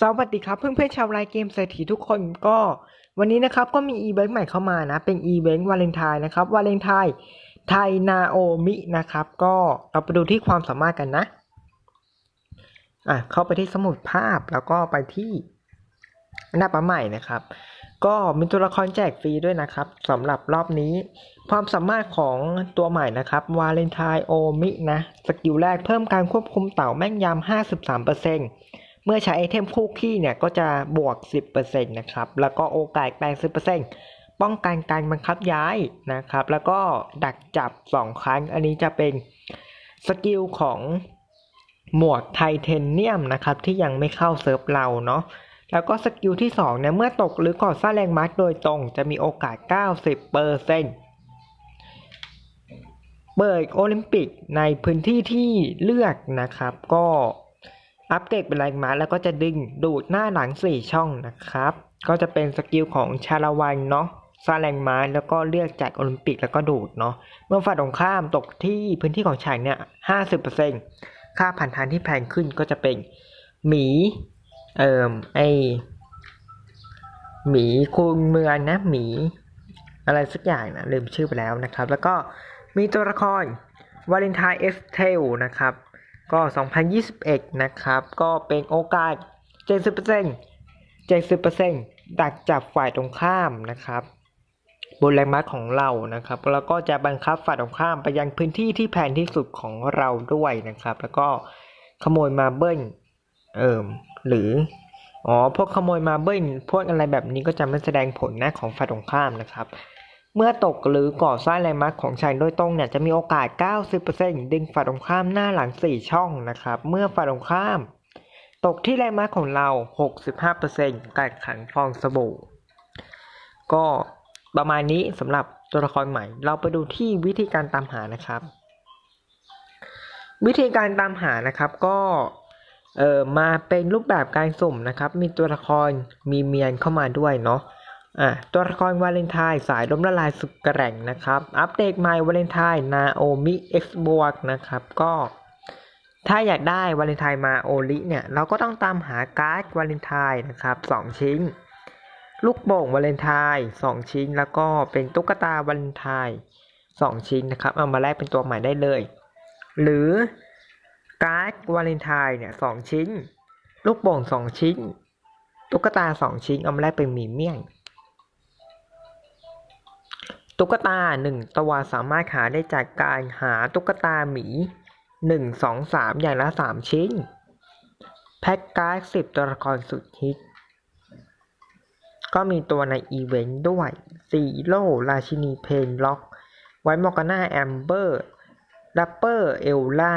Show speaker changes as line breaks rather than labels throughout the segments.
สวัสดีครับเพื่อนๆชาวไลน์เกมเศรษฐีทุกคนก็วันนี้นะครับก็มีอีเวนต์ใหม่เข้ามานะ เป็นอีเวนต์วาเลนไทน์นะครับวาเลนไทน์ไทนาโอมินะครับ ก็เราไปดูที่ความสามารถกันนะอะเข้าไปที่สมุดภาพแล้วก็ไปที่หน้าปั๊มใหม่นะครับ ก็มีตัวละครแจกฟรีด้วยนะครับสำหรับรอบนี้ ความสามารถของตัวใหม่นะครับวาเลนไทน์โอมินะสกิลแรกเพิ่มการควบคุมเต่าแม่นยำ53%เมื่อใช้ไอเทมคู่ขี้เนี่ยก็จะบวก 10%นะครับ แล้วก็โอกาส80%ป้องกันการบังคับย้ายนะครับ แล้วก็ดักจับ 2 ครั้ง อันนี้จะเป็นสกิลของหมวกไทเทเนียมนะครับ ที่ยังไม่เข้าเซิร์ฟเราเนาะแล้วก็สกิลที่2เนี่ยเมื่อตกหรือก่อสร้างแรงมาร์กโดยตรง จะมีโอกาส 90%เปิดโอลิมปิกในพื้นที่ที่เลือกนะครับ ก็ อัปเกรดเป็นแรงม้าแล้วก็จะดึงดูดหน้าหลัง 4 ช่องนะครับ ก็จะเป็นสกิลของชาละวันเนาะสร้างแรงม้าแล้วก็เลือกจากโอลิมปิกแล้วก็ดูดเนาะเมื่อฝ่ายตรงข้ามตกที่พื้นที่ของฉากเนี่ย50%ค่าผ่านทางที่แพงขึ้นก็จะเป็นหมีเอ่อไอหมีคูณเมืองนะหมี อะไรสักอย่างนะลืมชื่อไปแล้วนะครับ แล้วก็มีตัวละครวาเลนไทน์เอสเทลนะครับ ก็ 2021 นะครับ ก็เป็นโอกาส 70% 70%ดักจับฝ่ายตรงข้ามนะครับ บนแรงม้าของเรานะครับ แล้วก็จะบังคับฝ่ายตรงข้ามไปยังพื้นที่ที่แพงที่สุดของเราด้วยนะครับ แล้วก็ขโมยมาเบิ้ลเอิมหรืออ๋อพวกขโมยมาเบิ้ลพวกอะไรแบบนี้ก็จะไม่แสดงผลนะของฝ่ายตรงข้ามนะครับ เมื่อตกหรือก่อสร้างแรงม้าของชายโดยตรงเนี่ยจะมีโอกาส 90%ดึงฝ่ายตรงข้ามหน้าหลัง 4 ช่องนะครับ เมื่อฝ่ายตรงข้าม ตกที่แรงม้าของเรา 65%กัดขันฟองสบู่ ก็ประมาณนี้สำหรับตัวละครใหม่ เราไปดูที่วิธีการตามหานะครับ วิธีการตามหานะครับก็เอ่อมาเป็นรูปแบบการสุ่มนะครับ มีตัวละครมีเมียนเข้ามาด้วยเนาะ อะตัวละครวาเลนไทน์สายล้มละลายสุดแกร่งนะครับ อัปเดตใหม่วาเลนไทน์นาโอมิเอ็กซ์บวกนะครับ ก็ถ้าอยากได้วาเลนไทน์มาโอลิเนี่ย เราก็ต้องตามหาการ์ดวาเลนไทน์นะครับสองชิ้น ลูกโป่งวาเลนไทน์สองชิ้น แล้วก็เป็นตุ๊กตาวาเลนไทน์สองชิ้นนะครับ เอามาแลกเป็นตัวใหม่ได้เลย หรือการ์ดวาเลนไทน์เนี่ยสองชิ้น ลูกโป่งสองชิ้น ตุ๊กตาสองชิ้นเอามาแลกเป็นหมีเมี่ยง ตุ๊กตาหนึ่งตัวสามารถหาได้จากการหาตุ๊กตาหมีหนึ่งสองสามอย่างละสามชิ้น แพ็กการ์ดสิบตัวละครสุดฮิต ก็มีตัวในอีเวนต์ด้วยซีโร่ราชินีเพนล็อก ไว้มอร์กาน่าแอมเบอร์แรปเปอร์เอลล่า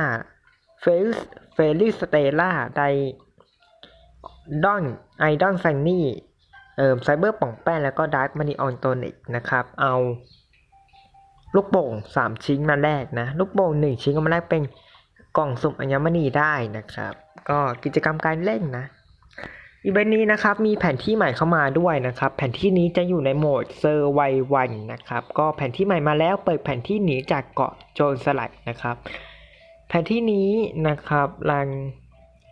เฟลิสเฟลิสเตล่าไดดอนไอดอนซันนี่ เออไซเบอร์ป่องแป้งแล้วก็ดาร์กมานีออนโทนิกนะครับ เอาลูกโป่ง 3 ชิ้นมาแรกนะ ลูกโป่ง 1 ชิ้นก็มาแรกเป็นกล่องสุ่มอัญมณีได้นะครับ ก็กิจกรรมการเล่นนะ อีเวนต์นี้นะครับมีแผนที่ใหม่เข้ามาด้วยนะครับ แผนที่นี้จะอยู่ในโหมดเซอร์ไววันนะครับ ก็แผนที่ใหม่มาแล้วเปิดแผนที่หนีจากเกาะโจรสลัดนะครับ แผนที่นี้นะครับรัง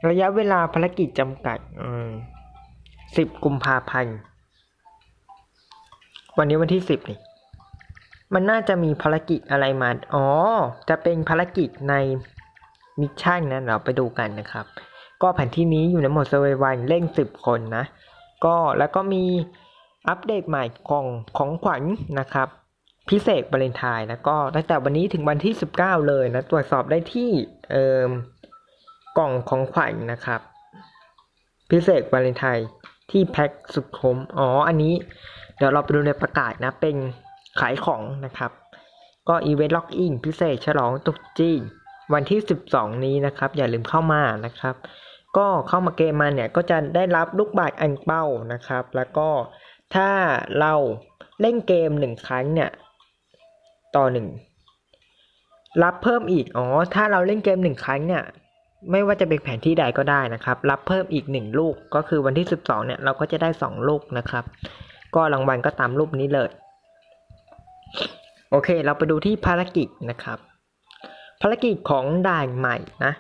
ระยะเวลาภารกิจจำกัดอ่ 10 กุมภาพันธ์ วันนี้วันที่ 10 นี่ มันน่าจะมีภารกิจอะไรมา อ๋อ จะเป็นภารกิจในมิชชั่นนะเราไปดูกันนะครับ ก็แผนที่นี้อยู่ในหมดเซอร์ไวน์เร่น 10 คนนะ ก็แล้วก็มีอัปเดตใหม่ของของขวัญนะครับ พิเศษบริเนทายแล้วก็ตั้งแต่วันนี้ถึงวันที่ 19 เลยนะ ตรวจสอบได้ที่เอ่อกล่องของขวัญนนะครับ พิเศษบาเลนไทน์ ที่แพ็คสุดคมอ๋อ อันนี้ เดี๋ยวเราไปดูในประกาศนะ เป็นขายของนะครับ ก็อีเวนต์ล็อกอินพิเศษฉลองตรุษจีนวันที่ 12 นี้นะครับ อย่าลืมเข้ามานะครับ ก็เข้ามาเกมมาเนี่ย ก็จะได้รับลูกบาศก์อันเป้านะครับ แล้วก็ถ้าเราเล่นเกมหนึ่งครั้งเนี่ย ต่อหนึ่งรับเพิ่มอีก อ๋อ ถ้าเราเล่นเกมหนึ่งครั้งเนี่ย ไม่ว่าจะเป็นแผนที่ใดก็ได้นะครับ รับเพิ่มอีกหนึ่งลูก ก็คือวันที่ 12 เนี่ย เราก็จะได้สองลูกนะครับ ก็รางวัลก็ตามรูปนี้เลย โอเค เราไปดูที่ภารกิจนะครับ ภารกิจของด่านใหม่นะ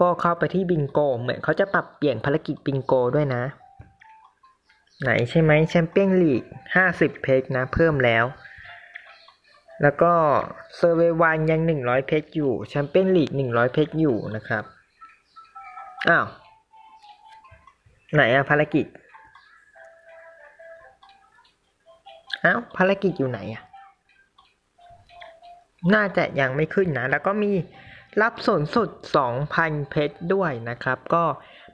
ก็เข้าไปที่บิงโก เหมือนเขาจะปรับเปลี่ยนภารกิจบิงโกด้วยนะ ไหนใช่ไหมแชมเปี้ยนลีกห้าสิบเพชรนะ เพิ่มแล้ว แล้วก็เซอร์เววันยังหนึ่งร้อยเพชรอยู่แชมเปี้ยนลีกหนึ่งร้อยเพชรอยู่นะครับ อ้าว ไหนอะภารกิจ อ้าว ภารกิจอยู่ไหนอะน่าจะยังไม่ขึ้นนะ แล้วก็มีรับส่วนสุด 2,000 เพชรด้วยนะครับ ก็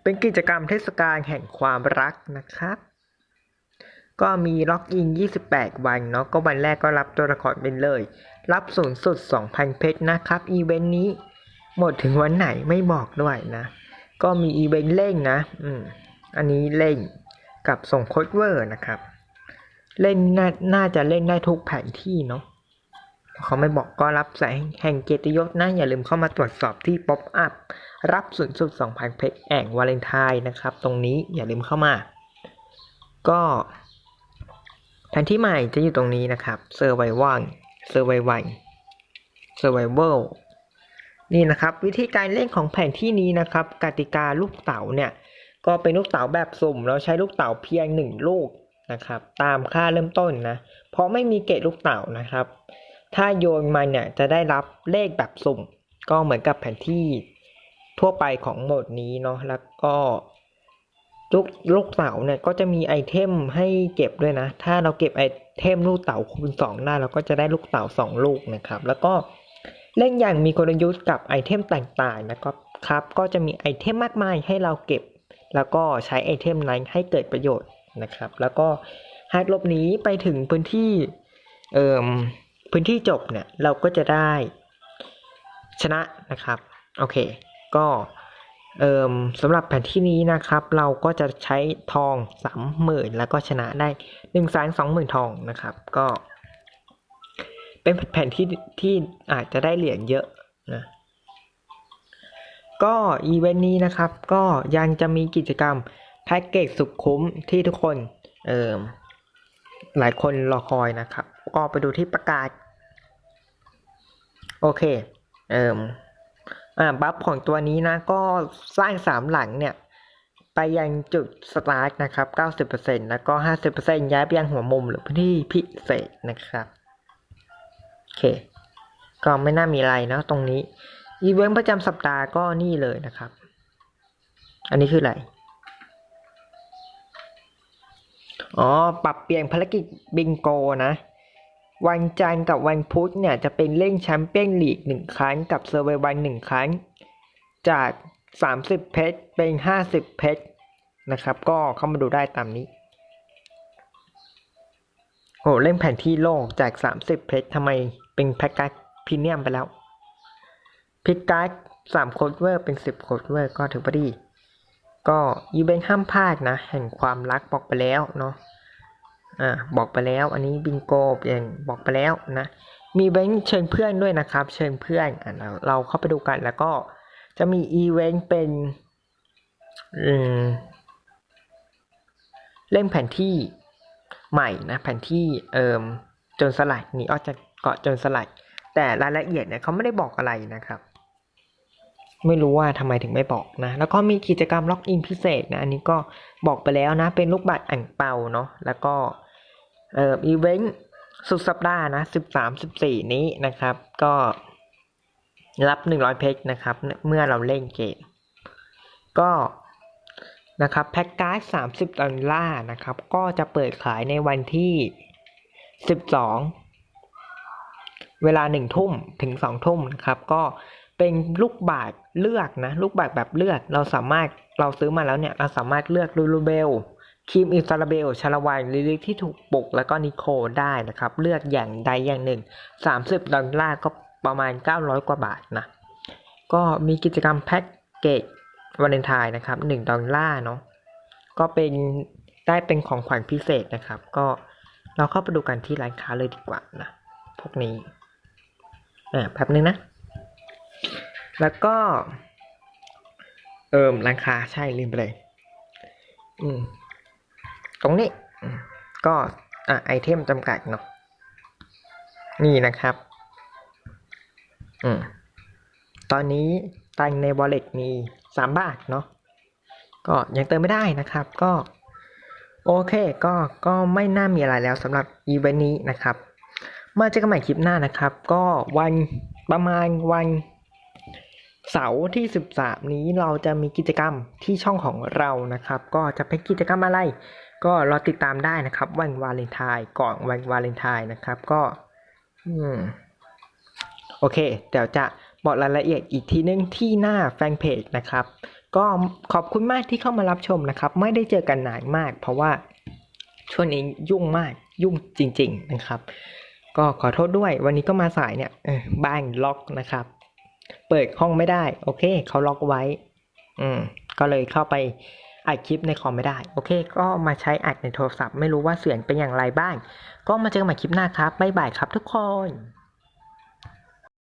เป็นกิจกรรมเทศกาลแห่งความรักนะครับ ก็มีล็อกอิน 28 วันเนาะก็วันแรกก็รับตัวละครเป็นเลย รับสูงสุด 2,000 เพชรนะครับอีเวนต์นี้หมดถึงวันไหนไม่บอกด้วยนะ ก็มีอีเวนต์เล่นนะ อืม อันนี้เล่นกับส่งโคดเวอร์นะครับ เล่นนน่าจะเล่นได้ทุกแผนที่เนาะเขาไม่บอกก็รับสายแห่งเกียรติยศนะ อย่าลืมเข้ามาตรวจสอบที่ป๊อปอัพรับสูงสุด 2,000 เพชรแอ่งวาเลนไทน์นะครับ ตรงนี้อย่าลืมเข้ามา ก็ แผนที่ใหม่จะอยู่ตรงนี้นะครับ Survival Survival Survival นี่นะครับ วิธีการเล่นของแผนที่นี้นะครับ กติกาลูกเต๋าเนี่ย ก็เป็นลูกเต๋าแบบสุ่ม เราใช้ลูกเต๋าเพียงหนึ่งลูกนะครับ ตามค่าเริ่มต้นนะ เพราะไม่มีเกตลูกเต๋านะครับ ถ้าโยนมาเนี่ยจะได้รับเลขแบบสุ่ม ก็เหมือนกับแผนที่ทั่วไปของโหมดนี้เนาะแล้วก็ ลูกลูกเต๋าเนี่ยก็จะมีไอเทมให้เก็บด้วยนะ ถ้าเราเก็บไอเทมลูกเต๋าคูณสองได้เราก็จะได้ลูกเต๋าสองลูกนะครับ แล้วก็เล่นอย่างมีกลยุทธ์กับไอเทมต่างๆนะครับครับก็จะมีไอเทมมากมายให้เราเก็บ แล้วก็ใช้ไอเทมนั้นให้เกิดประโยชน์นะครับ แล้วก็หากลบหนีไปถึงพื้นที่เอ่มพื้นที่จบเนี่ยเราก็จะได้ชนะนะครับ โอเค ก็ เอ่มสำหรับแผนที่นี้นะครับ เราก็จะใช้ทองสามหมื่นแล้วก็ชนะได้หนึ่งแสนสองหมื่นทองนะครับ ก็ เป็นแผนที่ที่อาจจะได้เหรียญเยอะนะก็อีเวนต์นี้นะครับ ก็ยังจะมีกิจกรรมแพ็กเกจสุดคุ้มที่ทุกคนเอ่มหลายคนรอคอยนะครับ ก็ไปดูที่ประกาศ โอเค เอ่ม อ่าบัฟของตัวนี้นะก็สร้างสามหลังเนี่ย ไปยังจุดสตาร์ทนะครับ 90%แล้วก็ 50%ย้ายไปยังหัวมุมหรือพื้นที่พิเศษนะครับ โอเค ก็ไม่น่ามีอะไรนะตรงนี้ อีเวนต์ประจำสัปดาห์ก็นี่เลยนะครับ อันนี้คืออะไรอ๋อ ปรับเปลี่ยนภารกิจบิงโกนะ วันจันทร์กับวันพุธเนี่ยจะเป็นเล่นแชมเปี้ยนลีกหนึ่งครั้งกับเซอร์ไววันหนึ่งครั้ง จาก 30 เพชรเป็น 50 เพชรนะครับ ก็เข้ามาดูได้ตามนี้โอ้เล่นแผนที่โลกจาก 30 เพชรทำไมเป็นแพ็กเกจพรีเมียมไปแล้วพิกการ์ดสามโคดเวอร์เป็น 10โคดเวอร์ก็ถือว่าดี ก็อีเวนต์ห้ามพลาดนะ แห่งความรักบอกไปแล้วเนาะ อ่าบอกไปแล้ว อันนี้บิงโกเปลี่ยนบอกไปแล้วนะ มีเว้นเชิญเพื่อนด้วยนะครับ เชิญเพื่อนอะเราเราเข้าไปดูกันแล้วก็จะมีอีเวนต์เป็นอืมเล่นแผนที่ใหม่นะแผนที่เอ่มจนสลัดหนีออกจากเกาะจนสลัด แต่รายละเอียดเนี่ยเขาไม่ได้บอกอะไรนะครับ ไม่รู้ว่าทำไมถึงไม่บอกนะ แล้วก็มีกิจกรรมล็อกอินพิเศษนะ อันนี้ก็บอกไปแล้วนะ เป็นลูกบัตรอ่างเปาเนาะแล้วก็ เอ่ออีเวนต์สุดสัปดาห์นะสิบสามสิบสี่นี้นะครับ ก็รับหนึ่งร้อยเพชรนะครับ เมื่อเราเล่นเกม ก็นะครับแพ็กเกจสามสิบดอลลาร์นะครับ ก็จะเปิดขายในวันที่สิบสองเวลาหนึ่งทุ่มถึงสองทุ่มนะครับ ก็เป็นลูกบาทเลือกนะ ลูกบาทแบบเลือกเราสามารถเราซื้อมาแล้วเนี่ย เราสามารถเลือกลูลูเบล ครีมอินซาลาเบลชาลาวันลิลิที่ถูกปลุกแล้วก็นิโคได้นะครับ เลือกอย่างใดอย่างหนึ่ง 30 ดอลลาร์ก็ประมาณ 900 กว่าบาทนะ ก็มีกิจกรรมแพ็กเกจวาเลนไทน์นะครับ 1 ดอลลาร์เนาะก็เป็นได้เป็นของขวัญพิเศษนะครับ ก็เราเข้าไปดูกันที่ร้านค้าเลยดีกว่านะ พวกนี้อ่าแป๊บนึงนะ แล้วก็ เอิมร้านค้าใช่ลืมไปเลย อืม ตรงนี้ก็อะไอเทมจำกัดเนาะนี่นะครับ อืมตอนนี้ตังใน wallet มีสามบาทเนาะก็ยังเติมไม่ได้นะครับ ก็ โอเค ก็ก็ไม่น่ามีอะไรแล้วสำหรับอีเวนต์นี้นะครับมาเจอกันใหม่คลิปหน้านะครับ ก็วันประมาณวันเสาร์ที่ 13 นี้เราจะมีกิจกรรมที่ช่องของเรานะครับ ก็จะเป็นกิจกรรมอะไร ก็รอติดตามได้นะครับ วันวาเลนไทน์ก่อนวันวาเลนไทน์นะครับ ก็อืมโอเค เดี๋ยวจะบอกรายละเอียดอีกทีนึงที่หน้าแฟนเพจนะครับ ก็ขอบคุณมากที่เข้ามารับชมนะครับ ไม่ได้เจอกันนานมาก เพราะว่าช่วงนี้ยุ่งมากยุ่งจริง ๆนะครับ ก็ขอโทษด้วยวันนี้ก็มาสายเนี่ยบ้านล็อกนะครับ เปิดห้องไม่ได้ โอเคเขาล็อกไว้ อืมก็เลยเข้าไป อัดคลิปในคอมไม่ได้ โอเค ก็มาใช้อัดในโทรศัพท์ ไม่รู้ว่าเสียงเป็นอย่างไรบ้าง ก็มาเจอกันใหม่คลิปหน้าครับ บ๊ายบายครับทุกคน